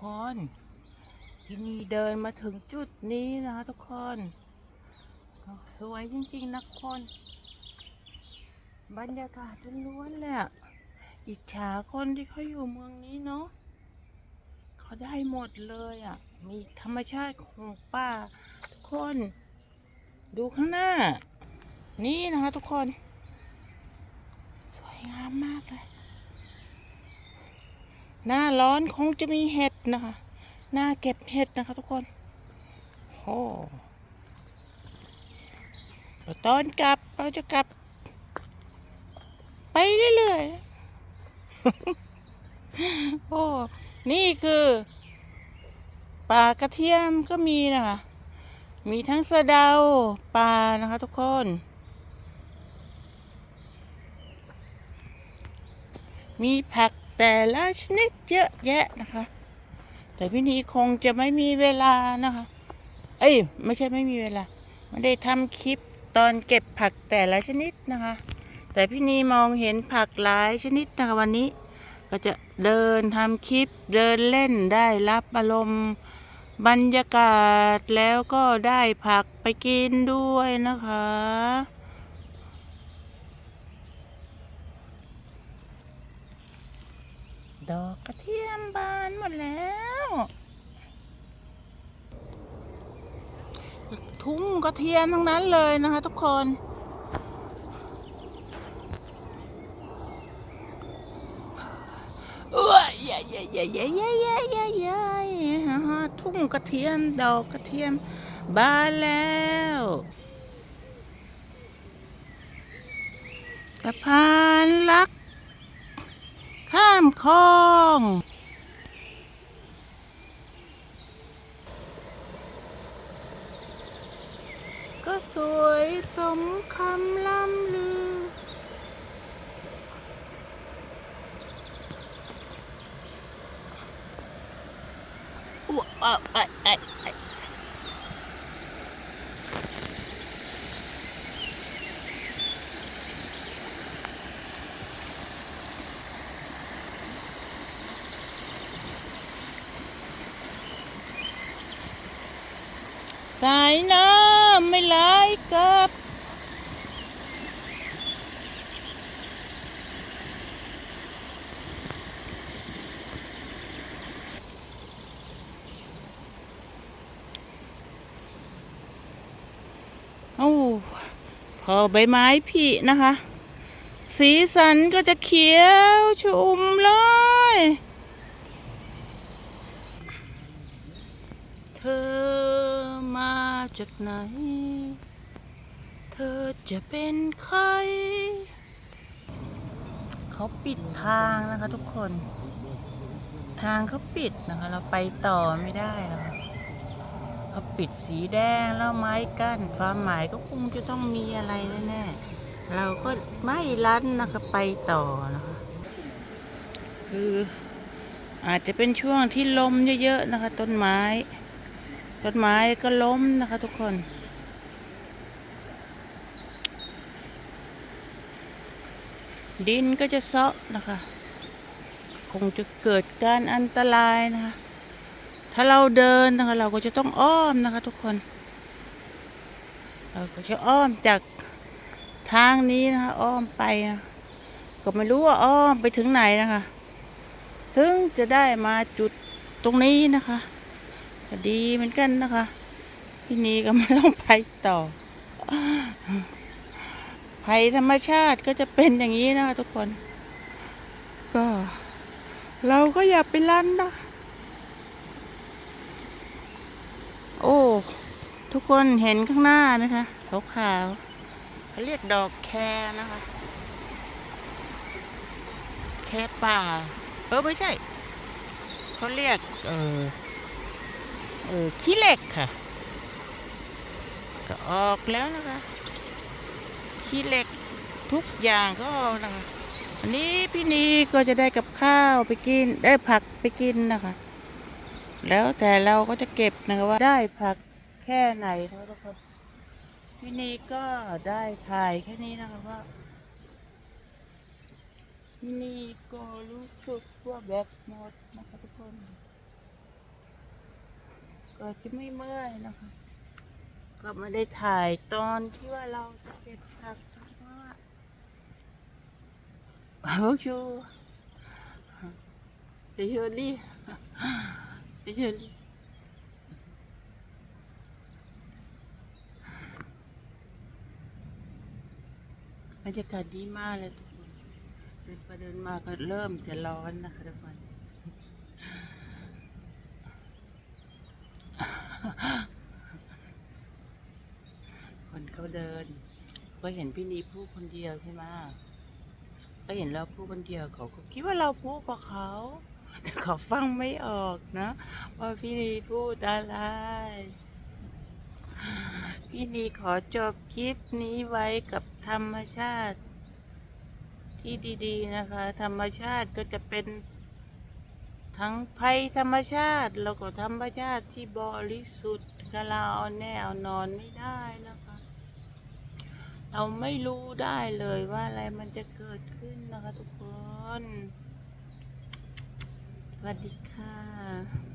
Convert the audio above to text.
คนที่นี่เดินมาถึงจุดนี้นะคะทุกคน สวยจริงๆนะคน บรรยากาศล้วนๆเละอิจฉาคนที่เขาอยู่เมืองนี้เนาะเขาได้หมดเลยอะมีธรรมชาติของป่าทุกคน ดูข้างหน้า นี่นะคะทุกคน สวยงามมากเลย หน้าร้อนคงจะมีเห็ด นะคะ หน้าเก็บเห็ดนะคะทุกคนโอ้ตอนกลับเราจะกลับ ไปเรื่อยๆ โอ้ นี่คือป่ากระเทียมก็มีนะคะ มีทั้งสะเดาป่านะคะทุกคน มีผักแต่ละชนิดเยอะแยะนะคะ แต่พี่นีคงจะไม่มีเวลานะคะ เอ้ย ไม่ใช่ไม่มีเวลา ไม่ได้ทำคลิปตอนเก็บผักแต่ละชนิดนะคะ แต่พี่นีมองเห็นผักหลายชนิดนะคะวันนี้ ก็จะเดินทำคลิปเดินเล่นได้รับอารมณ์บรรยากาศแล้วก็ได้ผักไปกินด้วยนะคะ ดอกกระเทียมบานหมดแล้ว ทุ่งกระเทียมทั้งนั้นเลยนะคะทุกคนเอ้ยยยยยยยยยยฮะทุ่งกระเทียมดอกกระเทียมบานแล้วสะพานลัก ข้องก็สวยสมคำล่ำลืออ้วอะไอ้ไอ้ไอ้ สายน้ำไม่ไหลกลับโอ้พอใบไม้ผลินะคะ สีสันก็จะเขียวชุ่มเลย เธอ จากไหน เธอจะเป็นใคร เขาปิดทางนะคะทุกคน ทางเขาปิดนะคะ เราไปต่อไม่ได้นะคะเขาปิดสีแดงแล้วไม้กั้นความหมายก็คงจะต้องมีอะไรแน่ๆเราก็ไม่ลันนะคะไปต่อนะคะ คืออาจจะเป็นช่วงที่ลมเยอะๆนะคะ ต้นไม้ ต้นไม้ก็ล้มนะคะทุกคน ดินก็จะเซาะนะคะ คงจะเกิดการอันตรายนะคะ ถ้าเราเดินนะคะ เราก็จะต้องอ้อมนะคะทุกคน เราก็จะอ้อมจากทางนี้นะคะ อ้อมไปนะก็ไม่รู้ว่าอ้อมไปถึงไหนนะคะ ถึงจะได้มาจุดตรงนี้นะคะ ก็ดีเหมือนกันนะคะ ที่นี้ก็ไม่ต้องไปต่อภัยธรรมชาติก็จะเป็นอย่างนี้นะคะทุกคน ก็ เราก็อย่าไปลั่นนะโอ้ ทุกคนเห็นข้างหน้านะคะขาวขาวเขาเรียกดอกแครนะคะ แคป่า เออไม่ใช่ เขาเรียก เออ เออขี้เหล็กค่ะ ก็ออกแล้วนะคะขี้เหล็กทุกอย่างก็ออกนะคะอันนี้พี่นีก็จะได้กับข้าวไปกินได้ผักไปกินนะคะ แล้วแต่เราก็จะเก็บนะคะว่าได้ผักแค่ไหนนะคะทุกคนที่นีก็ได้ถ่ายแค่นี้นะคะว่าที่นี่ก็รู้สึกว่าแบตหมดนะคะทุกคน ก็จะไม่เมื่อยนะคะ ก็ไม่ได้ถ่ายตอนที่ว่าเราจะเก็บผักเพราะว่าโอ้โหเฉยๆดิเฉยๆดิบรรยากาศดีมากเลยทุกคนเดินไปเดินมาก็เริ่มจะร้อนนะคะทุกคน คน เดิน ก็เห็นพี่นีพูดคนเดียวใช่ไหมก็เห็นเราพูดคนเดียวเขาก็คิดว่าเราพูดกับเขาแต่เขาฟังไม่ออกนะว่าพี่นีพูดอะไร พี่นีขอจบคลิปนี้ไว้กับธรรมชาติ ที่ดีๆนะคะ ธรรมชาติก็จะเป็นทั้งภัยธรรมชาติแล้วก็ธรรมชาติที่บริสุทธิ์ก็เราเอาแน่เอานอนไม่ได้นะคะ เราไม่รู้ได้เลยว่าอะไรมันจะเกิดขึ้นนะคะทุกคน สวัสดีค่ะ